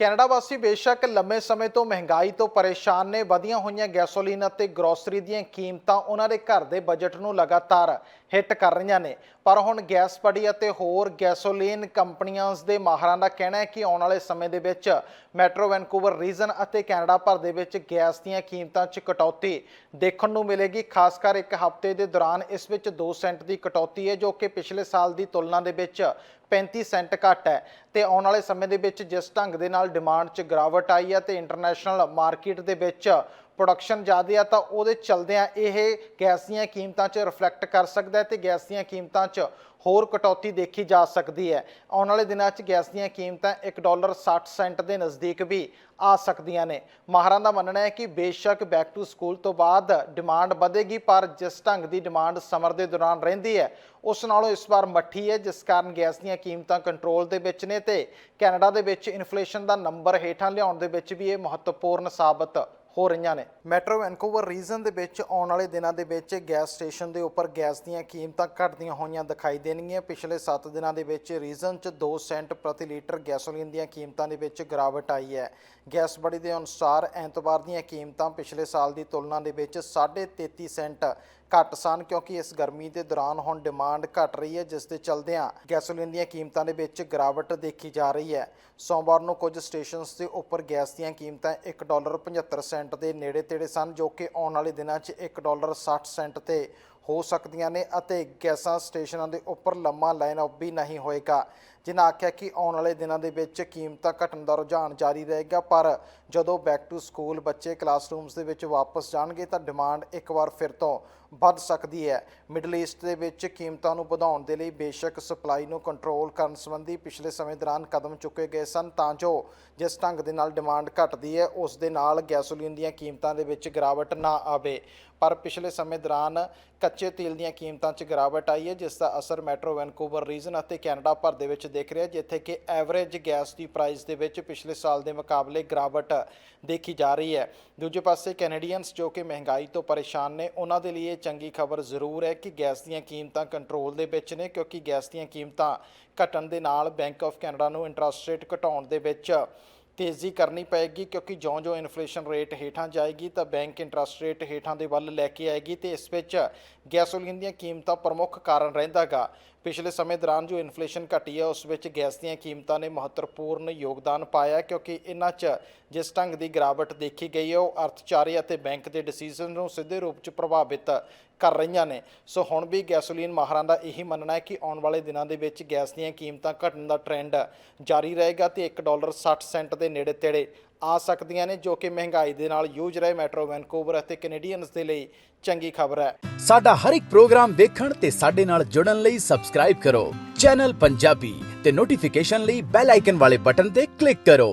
Canada ਵਾਸੀ ਬੇਸ਼ੱਕ ਲੰਮੇ ਸਮੇਂ ਤੋਂ ਮਹਿੰਗਾਈ ਤੋਂ ਪਰੇਸ਼ਾਨ ਨੇ, ਵਧੀਆਂ ਹੋਈਆਂ ਗੈਸੋਲੀਨ ਅਤੇ ਗਰੋਸਰੀ ਦੀਆਂ ਕੀਮਤਾਂ ਉਹਨਾਂ ਦੇ ਘਰ ਦੇ ਬਜਟ ਨੂੰ ਲਗਾਤਾਰ ਹਿੱਟ ਕਰ ਰਹੀਆਂ ਨੇ। ਪਰ ਹੁਣ ਗੈਸ ਪੜੀ ਅਤੇ ਹੋਰ ਗੈਸੋਲੀਨ ਕੰਪਨੀਆਂ ਦੇ ਮਾਹਰਾਂ ਦਾ ਕਹਿਣਾ ਹੈ ਕਿ ਆਉਣ ਵਾਲੇ ਸਮੇਂ ਦੇ ਵਿੱਚ ਮੈਟਰੋ, ਵੈਨਕੂਵਰ, ਰੀਜਨ ਅਤੇ ਕੈਨੇਡਾ ਭਰ ਦੇ ਵਿੱਚ ਗੈਸ ਦੀਆਂ ਕੀਮਤਾਂ 'ਚ ਕਟੌਤੀ ਦੇਖਣ ਨੂੰ ਮਿਲੇਗੀ। ਖਾਸ ਕਰ ਇੱਕ ਹਫ਼ਤੇ ਦੇ ਦੌਰਾਨ ਇਸ ਵਿੱਚ 2 ਸੈਂਟ ਦੀ ਕਟੌਤੀ ਹੈ, ਜੋ ਕਿ ਪਿਛਲੇ ਸਾਲ ਦੀ ਤੁਲਨਾ ਦੇ ਵਿੱਚ 35 ਸੈਂਟ ਘੱਟ ਹੈ ਤੇ ਆਉਣ ਵਾਲੇ ਸਮੇਂ ਦੇ ਵਿੱਚ ਜਿਸ ਢੰਗ ਦੇ ਨਾਲ ਡਿਮਾਂਡ 'ਚ ਗਿਰਾਵਟ ਆਈ ਹੈ ਤੇ ਇੰਟਰਨੈਸ਼ਨਲ ਮਾਰਕੀਟ ਦੇ ਵਿੱਚ ਪ੍ਰੋਡਕਸ਼ਨ ਜ਼ਿਆਦਾ ਆ, ਤਾਂ ਉਹਦੇ ਚਲਦਿਆਂ ਇਹ ਗੈਸ ਦੀਆਂ ਕੀਮਤਾਂ 'ਚ ਰਿਫਲੈਕਟ ਕਰ ਸਕਦਾ ਹੈ ਤੇ ਗੈਸ ਦੀਆਂ ਕੀਮਤਾਂ 'ਚ ਹੋਰ ਕਟੌਤੀ ਦੇਖੀ ਜਾ ਸਕਦੀ ਹੈ। ਆਉਣ ਵਾਲੇ ਦਿਨਾਂ 'ਚ ਗੈਸ ਦੀਆਂ ਕੀਮਤਾਂ 1 ਡਾਲਰ 60 ਸੈਂਟ ਦੇ ਨਜ਼ਦੀਕ ਵੀ ਆ ਸਕਦੀਆਂ ਨੇ। ਮਾਹਰਾਂ ਦਾ ਮੰਨਣਾ ਹੈ ਕਿ ਬੇਸ਼ੱਕ ਬੈਕ ਟੂ ਸਕੂਲ ਤੋਂ ਬਾਅਦ ਡਿਮਾਂਡ ਵਧੇਗੀ, ਪਰ ਜਿਸ ਢੰਗ ਦੀ ਡਿਮਾਂਡ ਸਮਰ ਦੇ ਦੌਰਾਨ ਰਹਿੰਦੀ ਹੈ, ਉਸ ਨਾਲੋਂ ਇਸ ਵਾਰ ਮੱਠੀ ਹੈ, ਜਿਸ ਕਾਰਨ ਗੈਸ ਦੀਆਂ ਕੀਮਤਾਂ ਕੰਟਰੋਲ ਦੇ ਵਿੱਚ ਨੇ ਤੇ ਕੈਨੇਡਾ ਦੇ ਵਿੱਚ ਇਨਫਲੇਸ਼ਨ ਦਾ ਨੰਬਰ ਹੇਠਾਂ ਲਿਆਉਣ ਦੇ ਵਿੱਚ ਵੀ ਇਹ ਮਹੱਤਵਪੂਰਨ ਸਾਬਤ ਹੋ ਰਹੀਆਂ ਨੇ। ਮੈਟਰੋ ਵੈਨਕੂਵਰ ਰੀਜਨ ਦੇ ਵਿੱਚ ਆਉਣ ਵਾਲੇ ਦਿਨਾਂ ਦੇ ਵਿੱਚ ਗੈਸ ਸਟੇਸ਼ਨ ਦੇ ਉੱਪਰ ਗੈਸ ਦੀਆਂ ਕੀਮਤਾਂ ਘਟਦੀਆਂ ਹੋਈਆਂ ਦਿਖਾਈ ਦੇਣਗੀਆਂ। ਪਿਛਲੇ 7 ਦਿਨਾਂ ਦੇ ਵਿੱਚ ਰੀਜਨ 'ਚ 2 ਸੈਂਟ ਪ੍ਰਤੀ ਲੀਟਰ ਗੈਸੋਲੀਨ ਦੀਆਂ ਕੀਮਤਾਂ ਦੇ ਵਿੱਚ ਗਿਰਾਵਟ ਆਈ ਹੈ। ਗੈਸ ਬੜੀ ਦੇ ਅਨੁਸਾਰ ਐਤਵਾਰ ਦੀਆਂ ਕੀਮਤਾਂ ਪਿਛਲੇ ਸਾਲ ਦੀ ਤੁਲਨਾ ਦੇ ਵਿੱਚ 33.5 ਸੈਂਟ ਘੱਟ ਸਨ ਕਿਉਂਕਿ ਇਸ ਗਰਮੀ ਦੇ ਦੌਰਾਨ ਹੁਣ ਡਿਮਾਂਡ ਘਟ ਰਹੀ ਹੈ, ਜਿਸ ਦੇ ਚਲਦਿਆਂ ਗੈਸੋਲੀਨ ਦੀਆਂ ਕੀਮਤਾਂ ਦੇ ਵਿੱਚ ਗਿਰਾਵਟ ਦੇਖੀ ਜਾ ਰਹੀ ਹੈ। ਸੋਮਵਾਰ ਨੂੰ ਕੁਝ ਸਟੇਸ਼ਨਸ ਦੇ ਉੱਪਰ ਗੈਸ ਦੀਆਂ ਕੀਮਤਾਂ 1 ਡਾਲਰ 75 ਸੈਂਟ ਦੇ ਨੇੜੇ ਤੇੜੇ ਸਨ, ਜੋ ਕਿ ਆਉਣ ਵਾਲੇ ਦਿਨਾਂ 'ਚ 1 ਡਾਲਰ 60 ਸੈਂਟ ਤੇ ਹੋ ਸਕਦੀਆਂ ਨੇ ਅਤੇ ਗੈਸਾਂ ਸਟੇਸ਼ਨਾਂ ਦੇ ਉੱਪਰ ਲੰਮਾ ਲਾਈਨ ਅਪ ਵੀ ਨਹੀਂ ਹੋਏਗਾ। ਜਿਨ੍ਹਾਂ ਆਖਿਆ ਕਿ ਆਉਣ ਵਾਲੇ ਦਿਨਾਂ ਦੇ ਵਿੱਚ ਕੀਮਤਾਂ ਘਟਣ ਦਾ ਰੁਝਾਨ ਜਾਰੀ ਰਹੇਗਾ, ਪਰ ਜਦੋਂ ਬੈਕ ਟੂ ਸਕੂਲ ਬੱਚੇ ਕਲਾਸਰੂਮਸ ਦੇ ਵਿੱਚ ਵਾਪਸ ਜਾਣਗੇ ਤਾਂ ਡਿਮਾਂਡ ਇੱਕ ਵਾਰ ਫਿਰ ਤੋਂ ਵੱਧ ਸਕਦੀ ਹੈ। ਮਿਡਲ ਈਸਟ ਦੇ ਵਿੱਚ ਕੀਮਤਾਂ ਨੂੰ ਵਧਾਉਣ ਦੇ ਲਈ ਬੇਸ਼ੱਕ ਸਪਲਾਈ ਨੂੰ ਕੰਟਰੋਲ ਕਰਨ ਸੰਬੰਧੀ ਪਿਛਲੇ ਸਮੇਂ ਦੌਰਾਨ ਕਦਮ ਚੁੱਕੇ ਗਏ ਸਨ, ਤਾਂ ਜੋ ਜਿਸ ਢੰਗ ਦੇ ਨਾਲ ਡਿਮਾਂਡ ਘਟਦੀ ਹੈ, ਉਸ ਦੇ ਨਾਲ ਗੈਸੋਲੀਨ ਦੀਆਂ ਕੀਮਤਾਂ ਦੇ ਵਿੱਚ ਗਿਰਾਵਟ ਨਾ ਆਵੇ। ਪਰ ਪਿਛਲੇ ਸਮੇਂ ਦੌਰਾਨ ਕੱਚੇ ਤੇਲ ਦੀਆਂ ਕੀਮਤਾਂ 'ਚ ਗਿਰਾਵਟ ਆਈ ਹੈ, ਜਿਸ ਦਾ ਅਸਰ ਮੈਟਰੋ ਵੈਨਕੂਵਰ, ਰੀਜਨ ਅਤੇ ਕੈਨੇਡਾ ਭਰ ਦੇ ਵਿੱਚ ਦਿਖ ਰਿਹਾ ਜਿੱਥੇ ਕਿ ਐਵਰੇਜ ਗੈਸ ਦੀ ਪ੍ਰਾਈਸ ਦੇ ਵਿੱਚ ਪਿਛਲੇ ਸਾਲ ਦੇ ਮੁਕਾਬਲੇ ਗਿਰਾਵਟ ਦੇਖੀ ਜਾ ਰਹੀ ਹੈ। ਦੂਜੇ ਪਾਸੇ ਕੈਨੇਡੀਅਨਸ ਜੋ ਕਿ ਮਹਿੰਗਾਈ ਤੋਂ ਪਰੇਸ਼ਾਨ ਨੇ, ਉਹਨਾਂ ਦੇ ਲਈ ਇਹ ਚੰਗੀ ਖਬਰ ਜ਼ਰੂਰ ਹੈ ਕਿ ਗੈਸ ਦੀਆਂ ਕੀਮਤਾਂ ਕੰਟਰੋਲ ਦੇ ਵਿੱਚ ਨੇ, ਕਿਉਂਕਿ ਗੈਸ ਦੀਆਂ ਕੀਮਤਾਂ ਘਟਣ ਦੇ ਨਾਲ ਬੈਂਕ ਆਫ ਕੈਨੇਡਾ ਨੂੰ ਇੰਟਰਸਟ ਰੇਟ ਘਟਾਉਣ ਦੇ ਵਿੱਚ ਤੇਜ਼ੀ ਕਰਨੀ ਪਏਗੀ ਕਿਉਂਕਿ ਜਿਉਂ-ਜਿਉਂ ਇਨਫਲੇਸ਼ਨ ਰੇਟ ਹੇਠਾਂ ਜਾਏਗੀ ਤਾਂ ਬੈਂਕ ਇੰਟਰਸਟ ਰੇਟ ਹੇਠਾਂ ਦੇ ਵੱਲ ਲੈ ਕੇ ਆਏਗੀ ਤੇ ਇਸ ਵਿੱਚ ਗੈਸੋਲੀਨ ਦੀਆਂ ਕੀਮਤਾਂ ਪ੍ਰਮੁੱਖ ਕਾਰਨ ਰਹਿੰਦਾਗਾ। ਪਿਛਲੇ ਸਮੇਂ ਦੌਰਾਨ ਜੋ ਇਨਫਲੇਸ਼ਨ ਘਟੀ ਹੈ ਉਸ ਵਿੱਚ ਗੈਸ ਦੀਆਂ ਕੀਮਤਾਂ ਨੇ ਮਹੱਤਵਪੂਰਨ ਯੋਗਦਾਨ ਪਾਇਆ ਕਿਉਂਕਿ ਇਹਨਾਂ 'ਚ ਜਿਸ ਢੰਗ ਦੀ ਗਿਰਾਵਟ ਦੇਖੀ ਗਈ ਹੈ ਉਹ ਅਰਥਚਾਰੇ ਅਤੇ ਬੈਂਕ ਦੇ ਡਿਸੀਜਨ ਨੂੰ ਸਿੱਧੇ ਰੂਪ 'ਚ ਪ੍ਰਭਾਵਿਤ ਕਰ ਰਹੀਆਂ ਨੇ। ਸੋ ਹੁਣ ਵੀ ਗੈਸੋਲੀਨ ਮਾਹਰਾਂ ਦਾ ਇਹੀ ਮੰਨਣਾ ਹੈ ਕਿ ਆਉਣ ਵਾਲੇ ਦਿਨਾਂ ਦੇ ਵਿੱਚ ਗੈਸ ਦੀਆਂ ਕੀਮਤਾਂ ਘਟਣ ਦਾ ਟ੍ਰੈਂਡ ਜਾਰੀ ਰਹੇਗਾ ਤੇ 1 ਡਾਲਰ 60 ਸੈਂਟ ਦੇ ਨੇੜੇ ਤੇੜੇ ਆ ਸਕਦੀਆਂ ਨੇ, ਜੋ ਕਿ ਮਹਿੰਗਾਈ ਦੇ ਨਾਲ ਯੂਜ ਰਹੇ ਮੈਟਰੋ ਵੈਨਕੂਵਰ ਅਤੇ ਕੈਨੇਡੀਅਨਸ ਦੇ ਲਈ ਚੰਗੀ ਖਬਰ ਹੈ। ਸਾਡਾ ਹਰ ਇੱਕ ਪ੍ਰੋਗਰਾਮ ਦੇਖਣ ਤੇ ਸਾਡੇ ਨਾਲ ਜੁੜਨ ਲਈ ਸਬਸਕ੍ਰਾਈਬ ਕਰੋ। ਚੈਨਲ ਪੰਜਾਬੀ ਤੇ ਨੋਟੀਫਿਕੇਸ਼ਨ ਲਈ ਬੈਲ ਆਈਕਨ ਵਾਲੇ ਬਟਨ ਤੇ ਕਲਿੱਕ ਕਰੋ।